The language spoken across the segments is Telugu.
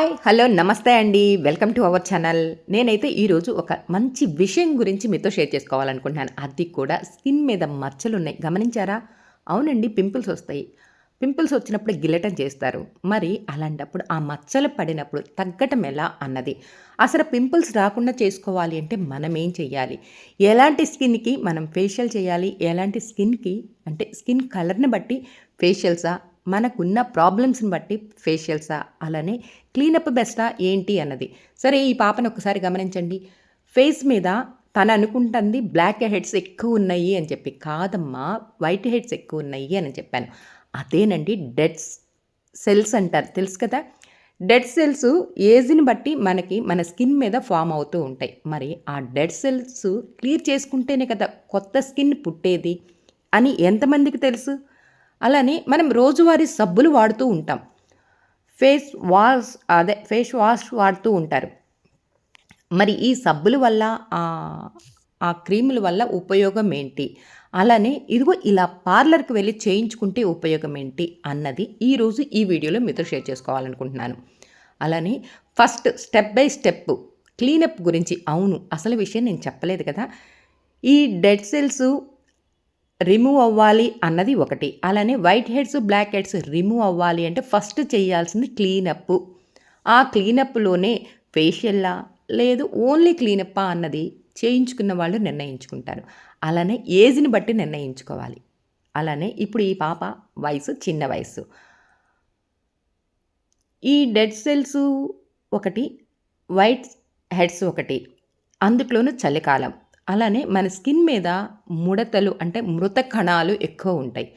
హాయ్ హలో నమస్తే అండి. వెల్కమ్ టు అవర్ ఛానల్ నేనైతే ఈరోజు ఒక మంచి విషయం గురించి మీతో షేర్ చేసుకోవాలనుకుంటున్నాను. అది కూడా స్కిన్ మీద మచ్చలు ఉన్నాయి గమనించారా? అవునండి పింపుల్స్ వస్తాయి. పింపుల్స్ వచ్చినప్పుడు గిల్లటం చేస్తారు. మరి అలాంటప్పుడు ఆ మచ్చలు పడినప్పుడు తగ్గటం ఎలా అన్నది. అసలు పింపుల్స్ రాకుండా చేసుకోవాలి అంటే మనం ఏం చేయాలి ఎలాంటి స్కిన్కి మనం ఫేషియల్ చేయాలి? ఎలాంటి స్కిన్కి అంటే స్కిన్ కలర్ని బట్టి ఫేషియల్సా? మనకున్న ప్రాబ్లమ్స్ని బట్టి ఫేషియల్సా అలానే క్లీనప్ బెస్టా ఏంటి అన్నది. సరే ఈ పాపను ఒకసారి గమనించండి. ఫేస్ మీద తను అనుకుంటుంది బ్లాక్ హెడ్స్ ఎక్కువ ఉన్నాయి అని చెప్పి. కాదమ్మా వైట్ హెడ్స్ ఎక్కువ ఉన్నాయి అని చెప్పాను. అదేనండి డెడ్ సెల్స్ అంటారు. తెలుసు కదా? డెడ్ సెల్స్ ఏజ్ని బట్టి మనకి మన స్కిన్ మీద ఫామ్ అవుతూ ఉంటాయి. మరి ఆ డెడ్ సెల్స్ క్లియర్ చేసుకుంటేనే కదా కొత్త స్కిన్ పుట్టేది అని ఎంతమందికి తెలుసు? అలానే మనం రోజువారీ సబ్బులు వాడుతూ ఉంటాం. ఫేస్ వాష్ అదే ఫేస్ వాష్ వాడుతూ ఉంటారు. మరి ఈ సబ్బుల వల్ల ఆ క్రీముల వల్ల ఉపయోగం ఏంటి? అలానే ఇదిగో ఇలా పార్లర్కి వెళ్ళి చేయించుకుంటే ఉపయోగం ఏంటి అన్నది ఈరోజు ఈ వీడియోలో మీతో షేర్ చేసుకోవాలనుకుంటున్నాను. అలానే first step by step cleanup గురించి అవును అసలు విషయం నేను చెప్పలేదు కదా. ఈ డెడ్ సెల్స్ రిమూవ్ అవ్వాలి అన్నది ఒకటి. అలానే white heads black heads remove అవ్వాలి అంటే ఫస్ట్ చేయాల్సింది క్లీనప్ ఆ క్లీనప్లోనే ఫేషియల్లా లేదు ఓన్లీ క్లీనప్పా అన్నది చేయించుకున్న వాళ్ళు నిర్ణయించుకుంటారు. అలానే ఏజ్ని బట్టి నిర్ణయించుకోవాలి. అలానే ఇప్పుడు ఈ పాప వయసు చిన్న వయసు. ఈ డెడ్ సెల్స్ ఒకటి వైట్ హెడ్స్ ఒకటి అందులోనూ చలికాలం. అలానే మన స్కిన్ మీద ముడతలు అంటే మృత కణాలు ఎక్కువ ఉంటాయి.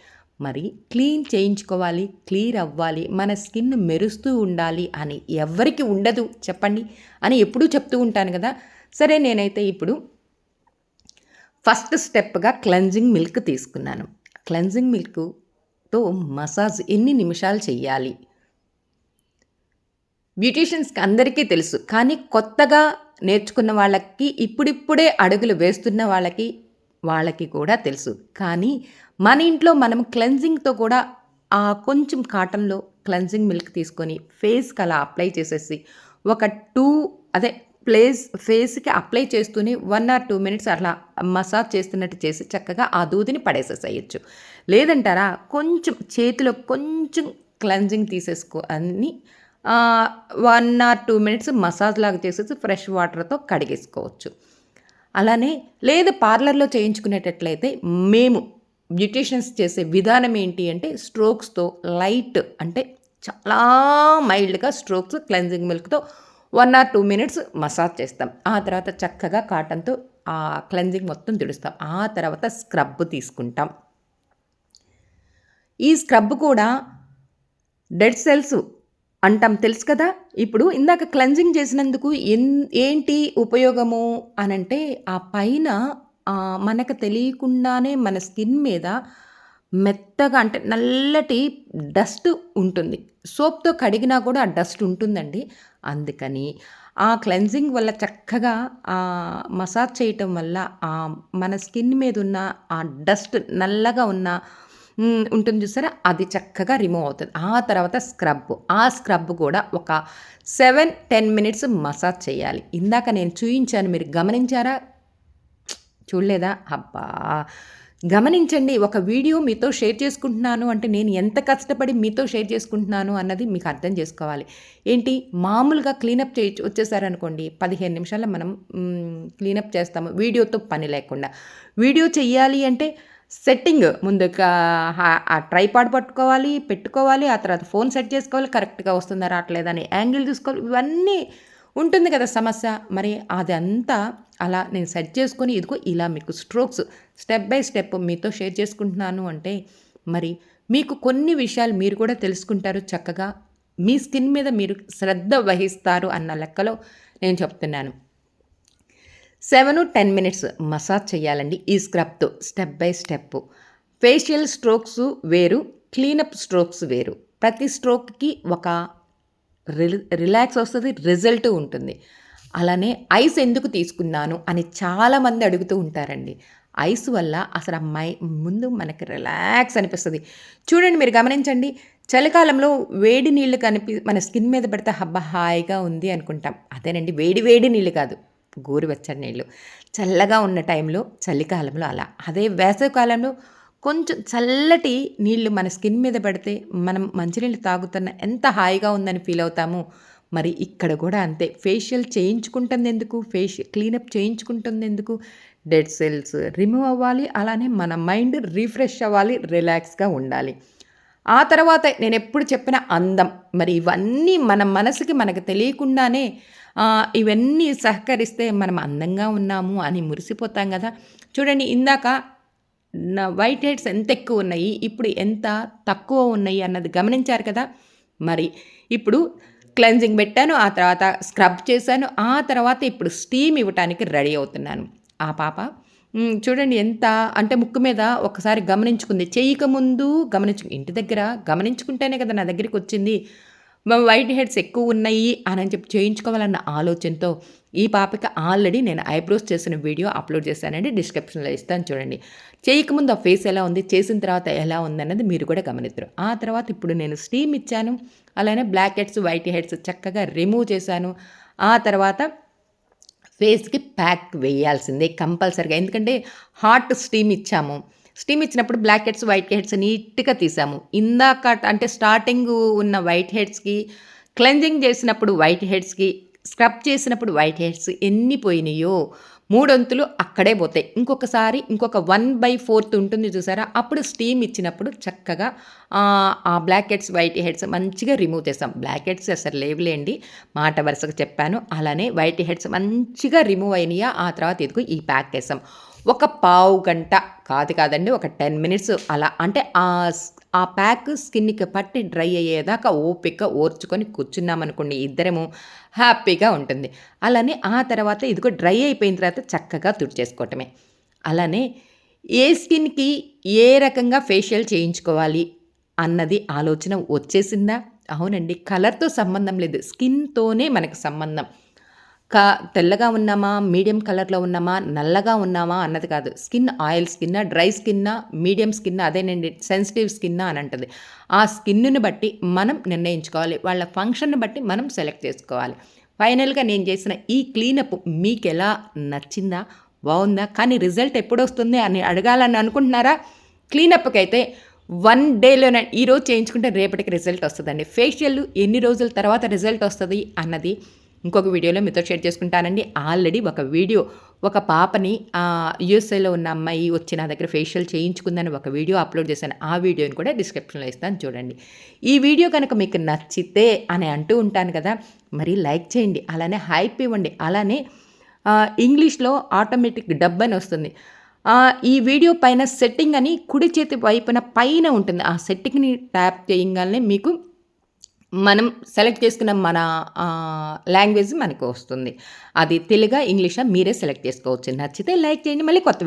మరి క్లీన్ చేయించుకోవాలి క్లియర్ అవ్వాలి మన స్కిన్ మెరుస్తూ ఉండాలి అని ఎవరికి ఉండదు చెప్పండి అని ఎప్పుడూ చెప్తూ ఉంటాను కదా. సరే నేనైతే ఇప్పుడు ఫస్ట్ స్టెప్గా క్లెన్జింగ్ మిల్క్ తీసుకున్నాను. క్లెన్జింగ్ మిల్క్తో మసాజ్ ఎన్ని నిమిషాలు చేయాలి బ్యూటీషియన్స్కి అందరికీ తెలుసు కానీ కొత్తగా నేర్చుకున్న వాళ్ళకి ఇప్పుడిప్పుడే అడుగులు వేస్తున్న వాళ్ళకి వాళ్ళకి కూడా తెలుసు. కానీ మన ఇంట్లో మనం క్లెన్జింగ్తో కూడా ఆ కొంచెం కాటన్లో క్లెన్జింగ్ మిల్క్ తీసుకొని ఫేస్కి అలా అప్లై చేసేసి ఒక టూ అదే ప్లేస్ ఫేస్కి అప్లై చేస్తూనే వన్ ఆర్ టూ మినిట్స్ అట్లా మసాజ్ చేస్తున్నట్టు చేసి చక్కగా ఆ దూదిని పడేసేసేయచ్చు. లేదంటారా? కొంచెం చేతిలో కొంచెం క్లెన్జింగ్ తీసేసుకో అని one or two minutes massage లాగా చేసేసి ఫ్రెష్ వాటర్తో కడిగేసుకోవచ్చు. అలానే లేదు పార్లర్లో చేయించుకునేటట్లయితే మేము బ్యూటీషియన్స్ చేసే విధానం ఏంటి అంటే స్ట్రోక్స్తో లైట్ అంటే చాలా మైల్డ్గా strokes cleansing మిల్క్తో one or two minutes massage చేస్తాం. ఆ తర్వాత చక్కగా కాటన్తో ఆ క్లెన్జింగ్ మొత్తం తుడుస్తాం. ఆ తర్వాత స్క్రబ్ తీసుకుంటాం. ఈ స్క్రబ్ కూడా డెడ్ సెల్స్ అంటాం. తెలుసు కదా? ఇప్పుడు ఇందాక క్లెన్జింగ్ చేసినందుకు ఎన్ ఏంటి ఉపయోగము అనంటే ఆ పైన మనకు తెలియకుండానే మన స్కిన్ మీద మెత్తగా అంటే నల్లటి డస్ట్ ఉంటుంది. సోప్తో కడిగినా కూడా ఆ డస్ట్ ఉంటుందండి. అందుకని ఆ క్లెన్జింగ్ వల్ల చక్కగా మసాజ్ చేయటం వల్ల మన స్కిన్ మీద ఉన్న ఆ డస్ట్ నల్లగా ఉన్న ఉంటుంది చూసారా? అది చక్కగా రిమూవ్ అవుతుంది. ఆ తర్వాత స్క్రబ్ ఆ స్క్రబ్ కూడా ఒక సెవెన్ టెన్ మినిట్స్ మసాజ్ చేయాలి. ఇందాక నేను చూయించాను మీరు గమనించారా? చూడలేదా? అబ్బా! గమనించండి ఒక వీడియో మీతో షేర్ చేసుకుంటున్నాను అంటే నేను ఎంత కష్టపడి మీతో షేర్ చేసుకుంటున్నాను అన్నది మీకు అర్థం చేసుకోవాలి. ఏంటి? మామూలుగా క్లీనప్ చేయ వచ్చేసారనుకోండి పదిహేను నిమిషాల్లో మనం క్లీనప్ చేస్తాము. వీడియోతో పని లేకుండా. వీడియో చెయ్యాలి అంటే సెట్టింగ్. ముందుగా ఆ ట్రైపాడ్ పట్టుకోవాలి పెట్టుకోవాలి ఆ తర్వాత ఫోన్ సెట్ చేసుకోవాలి కరెక్ట్గా వస్తుందా రావట్లేదని యాంగిల్ చూసుకోవాలి. ఇవన్నీ ఉంటుంది కదా సమస్య. మరి అదంతా అలా నేను సెట్ చేసుకొని ఇదిగో ఇలా మీకు స్ట్రోక్స్ స్టెప్ బై స్టెప్ మీతో షేర్ చేసుకుంటున్నాను అంటే మరి మీకు కొన్ని విషయాలు మీరు కూడా తెలుసుకుంటారు చక్కగా. మీ స్కిన్ మీద మీరు శ్రద్ధ వహిస్తారు అన్న లెక్కలో నేను చెప్తున్నాను. సెవెన్ టెన్ మినిట్స్ మసాజ్ చేయాలండి ఈ స్క్రబ్తో step by step. Facial strokes వేరు క్లీనప్ స్ట్రోక్స్ వేరు. ప్రతి స్ట్రోక్కి ఒక రిలాక్స్ వస్తుంది రిజల్ట్ ఉంటుంది. అలానే ఐస్ ఎందుకు తీసుకున్నాను అని చాలామంది అడుగుతూ ఉంటారండి. ఐస్ వల్ల అసలు అమ్మాయి ముందు మనకి రిలాక్స్ అనిపిస్తుంది. చూడండి మీరు గమనించండి చలికాలంలో వేడి నీళ్ళు కనిపి మన స్కిన్ మీద పెడితే హబ్బా హాయిగా ఉంది అనుకుంటాం. అదేనండి వేడి వేడి నీళ్ళు కాదు. గోరువెచ్చని నీళ్ళు. చల్లగా ఉన్న టైంలో చలికాలంలో అలా. అదే వేసవికాలంలో కొంచెం చల్లటి నీళ్ళు మన స్కిన్ మీద పడితే మనం మంచినీళ్ళు తాగుతున్న ఎంత హాయిగా ఉందని ఫీల్ అవుతాము. మరి ఇక్కడ కూడా అంతే. ఫేషియల్ చేయించుకుంటుంది ఎందుకు ఫేషియల్ క్లీనప్ చేయించుకుంటుంది ఎందుకు డెడ్ సెల్స్ రిమూవ్ అవ్వాలి. అలానే మన మైండ్ రీఫ్రెష్ అవ్వాలి. రిలాక్స్గా ఉండాలి. ఆ తర్వాత నేను ఎప్పుడు చెప్పిన అందం. మరి ఇవన్నీ మన మనసుకి మనకు తెలియకుండానే ఇవన్నీ సహకరిస్తే మనం అందంగా ఉన్నాము అని మురిసిపోతాం కదా. చూడండి ఇందాక నా వైట్ హెడ్స్ ఎంత ఎక్కువ ఉన్నాయి ఇప్పుడు ఎంత తక్కువ ఉన్నాయి అన్నది గమనించారు కదా. మరి ఇప్పుడు క్లెన్జింగ్ పెట్టాను ఆ తర్వాత స్క్రబ్ చేశాను ఆ తర్వాత ఇప్పుడు స్టీమ్ ఇవ్వటానికి రెడీ అవుతున్నాను. ఆ పాప చూడండి ఎంత అంటే ముక్కు మీద ఒకసారి గమనించుకుంది. చేయక ముందు గమనించు ఇంటి దగ్గర గమనించుకుంటేనే కదా నా దగ్గరికి వచ్చింది. వైట్ హెడ్స్ ఎక్కువ ఉన్నాయి అని చెప్పి చేయించుకోవాలన్న ఆలోచనతో ఈ పాపకి ఆల్రెడీ నేను ఐబ్రోస్ చేసిన వీడియో అప్లోడ్ చేశానండి డిస్క్రిప్షన్లో ఇస్తాను చూడండి. చేయకముందు ఆ ఫేస్ ఎలా ఉంది చేసిన తర్వాత ఎలా ఉందన్నది మీరు కూడా గమనిద్దరు. ఆ తర్వాత ఇప్పుడు నేను స్టీమ్ ఇచ్చాను అలానే బ్లాక్ హెడ్స్ వైట్ హెడ్స్ చక్కగా రిమూవ్ చేశాను. ఆ తర్వాత ఫేస్కి ప్యాక్ వేయాల్సిందే కంపల్సరిగా. ఎందుకంటే హాట్ స్టీమ్ ఇచ్చాము. స్టీమ్ ఇచ్చినప్పుడు బ్లాక్ హెడ్స్ వైట్ హెడ్స్ నీట్గా తీసాము. ఇందాక అంటే స్టార్టింగ్ ఉన్న వైట్ హెడ్స్కి క్లెన్జింగ్ చేసినప్పుడు వైట్ హెడ్స్కి స్క్రబ్ చేసినప్పుడు వైట్ హెడ్స్ ఎన్ని పోయినాయో మూడొంతులు అక్కడే పోతాయి. ఇంకొకసారి ఇంకొక వన్ బై ఫోర్త్ ఉంటుంది చూసారా? అప్పుడు స్టీమ్ ఇచ్చినప్పుడు చక్కగా ఆ, బ్లాక్ హెడ్స్ వైట్ హెడ్స్ మంచిగా రిమూవ్ చేస్తాం. బ్లాక్ హెడ్స్ అసలు లేవులేండి. మాట వరుసగా చెప్పాను. అలానే వైట్ హెడ్స్ మంచిగా రిమూవ్ అయినాయా? ఆ తర్వాత ఇదిగో ఈ ప్యాక్ చేస్తాం ఒక పావు గంట కాదు కాదండి ఒక టెన్ మినిట్స్ అలా. అంటే ఆ స్- ఆ ప్యాక్ స్కిన్కి పట్టి డ్రై అయ్యేదాకా ఓపిక ఓర్చుకొని కూర్చున్నామనుకోండి ఇద్దరము హ్యాపీగా ఉంటుంది. అలానే ఆ తర్వాత ఇదిగో డ్రై అయిపోయిన తర్వాత చక్కగా తుడిచేసుకోవటమే. అలానే ఏ స్కిన్కి ఏ రకంగా ఫేషియల్ చేయించుకోవాలి అన్నది ఆలోచన వచ్చేసిందా? అవునండి కలర్తో సంబంధం లేదు స్కిన్తోనే మనకు సంబంధం. కా తెల్లగా ఉన్నామా? మీడియం కలర్లో ఉన్నామా? నల్లగా ఉన్నామా? అన్నది కాదు. స్కిన్ ఆయిల్ స్కిన్నా డ్రై స్కిన్నా మీడియం స్కిన్ అదేనండి సెన్సిటివ్ స్కిన్నా అని అంటుంది. ఆ స్కిన్ను బట్టి మనం నిర్ణయించుకోవాలి. వాళ్ళ ఫంక్షన్ని బట్టి మనం సెలెక్ట్ చేసుకోవాలి. ఫైనల్గా నేను చేసిన ఈ క్లీనప్ మీకు ఎలా నచ్చిందా? బాగుందా? కానీ రిజల్ట్ ఎప్పుడు వస్తుంది అని అడగాలని అనుకుంటున్నారా? క్లీనప్కి అయితే వన్ డేలోనే ఈరోజు చేయించుకుంటే రేపటికి రిజల్ట్ వస్తుందండి. ఫేషియల్ ఎన్ని రోజుల తర్వాత రిజల్ట్ వస్తుంది అన్నది ఇంకొక వీడియోలో మీతో షేర్ చేసుకుంటానండి. ఆల్రెడీ ఒక వీడియో ఒక పాపని యూఎస్ఏలో ఉన్న అమ్మాయి వచ్చి నా దగ్గర ఫేషియల్ చేయించుకుందని ఒక వీడియో అప్లోడ్ చేశాను. ఆ వీడియోని కూడా డిస్క్రిప్షన్లో ఇస్తాను చూడండి. ఈ వీడియో కనుక మీకు నచ్చితే అని అంటూ ఉంటాను కదా మరి లైక్ చేయండి అలానే హైప్ ఇవ్వండి అలానే ఇంగ్లీష్లో ఆటోమేటిక్ డబ్ అని వస్తుంది. ఈ వీడియో పైన సెట్టింగ్ అని కుడి చేతి వైపున పైన ఉంటుంది. ఆ సెట్టింగ్ని ట్యాప్ చేయగానే మీకు మనం సెలెక్ట్ చేసుకున్న మన లాంగ్వేజ్ మనకు వస్తుంది. అది తెలుగా ఇంగ్లీషా మీరే సెలెక్ట్ చేసుకోవచ్చు. నచ్చితే లైక్ చేయండి మళ్ళీ కొత్త